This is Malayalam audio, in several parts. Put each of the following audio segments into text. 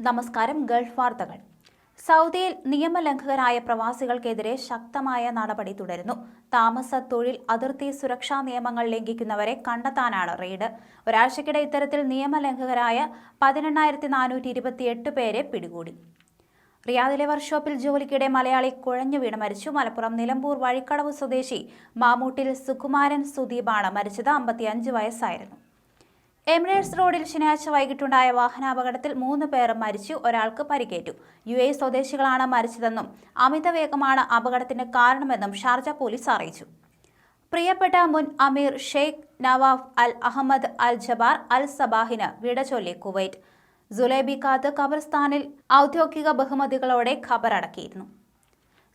നമസ്കാരം ഗൾഫ് വാർത്തകൾ. സൗദിയിൽ നിയമലംഘകരായ പ്രവാസികൾക്കെതിരെ ശക്തമായ നടപടി തുടരുന്നു. താമസ തൊഴിൽ അതിർത്തി സുരക്ഷാ നിയമങ്ങൾ ലംഘിക്കുന്നവരെ കണ്ടെത്താനാണ് റെയ്ഡ്. ഒരാഴ്ചക്കിടെ ഇത്തരത്തിൽ നിയമലംഘകരായ പതിനെണ്ണായിരത്തി നാനൂറ്റി ഇരുപത്തിയെട്ട് പേരെ പിടികൂടി. റിയാദിലെ വർക്ക്ഷോപ്പിൽ ജോലിക്കിടെ മലയാളി കുഴഞ്ഞു വീണ് മരിച്ചു. മലപ്പുറം നിലമ്പൂർ വഴിക്കടവ് സ്വദേശി മാമൂട്ടിൽ സുകുമാരൻ സുദീപാണ് മരിച്ചത്. അമ്പത്തിയഞ്ച് വയസ്സായിരുന്നു. എമിറേറ്റ്സ് റോഡിൽ ശനിയാഴ്ച വൈകിട്ടുണ്ടായ വാഹനാപകടത്തിൽ മൂന്ന് പേർ മരിച്ചു ഒരാൾക്ക് പരിക്കേറ്റു. യു എ സ്വദേശികളാണ് മരിച്ചതെന്നും അമിത വേഗമാണ് അപകടത്തിന് കാരണമെന്നും ഷാർജ പോലീസ് അറിയിച്ചു. പ്രിയപ്പെട്ട മുൻ അമീർ Sheikh Nawaf Al Ahmad Al Jaber Al സബാഹിന് വിട ചൊല്ലി കുവൈറ്റ്. ജുലേബിക്കാത്ത് ഖബർസ്ഥാനിൽ ഔദ്യോഗിക ബഹുമതികളോടെ ഖബറടക്കിയിരുന്നു.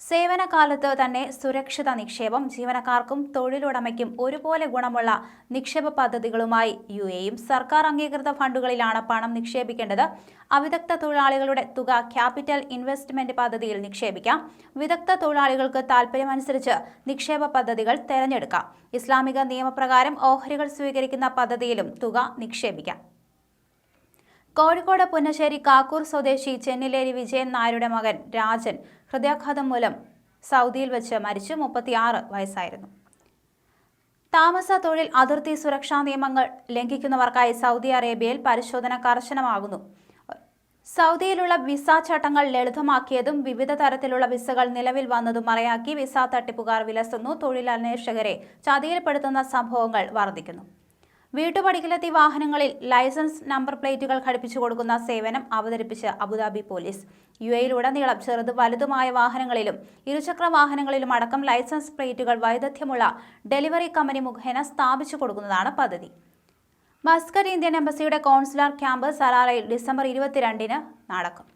സേവനകാലത്ത് തന്നെ സുരക്ഷിത നിക്ഷേപം ജീവനക്കാർക്കും തൊഴിലുടമയ്ക്കും ഒരുപോലെ ഗുണമുള്ള നിക്ഷേപ പദ്ധതികളുമായി യു എയും സർക്കാർ അംഗീകൃത ഫണ്ടുകളിലാണ് പണം നിക്ഷേപിക്കേണ്ടത്. അവിദഗ്ധ തൊഴിലാളികളുടെ തുക ക്യാപിറ്റൽ ഇൻവെസ്റ്റ്മെന്റ് പദ്ധതിയിൽ നിക്ഷേപിക്കാം. വിദഗ്ധ തൊഴിലാളികൾക്ക് താൽപ്പര്യമനുസരിച്ച് നിക്ഷേപ പദ്ധതികൾ തെരഞ്ഞെടുക്കാം. ഇസ്ലാമിക നിയമപ്രകാരം ഓഹരികൾ സ്വീകരിക്കുന്ന പദ്ധതിയിലും തുക നിക്ഷേപിക്കാം. കോഴിക്കോട് പുന്നശ്ശേരി കാക്കൂർ സ്വദേശി ചെന്നിലേരി വിജയൻ നായരുടെ മകൻ രാജൻ ഹൃദയാഘാതം മൂലം സൗദിയിൽ വെച്ച് മരിച്ചു. മുപ്പത്തിയാറ് വയസ്സായിരുന്നു. താമസ തൊഴിൽ അതിർത്തി സുരക്ഷാ നിയമങ്ങൾ ലംഘിക്കുന്നവർക്കായി സൗദി അറേബ്യയിൽ പരിശോധന കർശനമാകുന്നു. സൗദിയിലുള്ള വിസ ചട്ടങ്ങൾ ലളിതമാക്കിയതും വിവിധ തരത്തിലുള്ള വിസകൾ നിലവിൽ വന്നതും മറയാക്കി വിസ തട്ടിപ്പുകാർ വിലസുന്നു. തൊഴിലന്വേഷകരെ ചതിയിൽപ്പെടുത്തുന്ന സംഭവങ്ങൾ വർദ്ധിക്കുന്നു. വീട്ടുപടിക്കലെത്തി വാഹനങ്ങളിൽ ലൈസൻസ് നമ്പർ പ്ലേറ്റുകൾ ഘടിപ്പിച്ചു കൊടുക്കുന്ന സേവനം അവതരിപ്പിച്ച് അബുദാബി പോലീസ്. യു എയിലുടനീളം ചെറുത് വലുതുമായ വാഹനങ്ങളിലും ഇരുചക്ര വാഹനങ്ങളിലും അടക്കം ലൈസൻസ് പ്ലേറ്റുകൾ വൈദഗ്ധ്യമുള്ള ഡെലിവറി കമ്പനി മുഖേന സ്ഥാപിച്ചു കൊടുക്കുന്നതാണ് പദ്ധതി. മസ്കറ്റ് ഇന്ത്യൻ എംബസിയുടെ കോൺസുലാർ ക്യാമ്പ് സലാറയിൽ ഡിസംബർ ഇരുപത്തിരണ്ടിന് നടക്കും.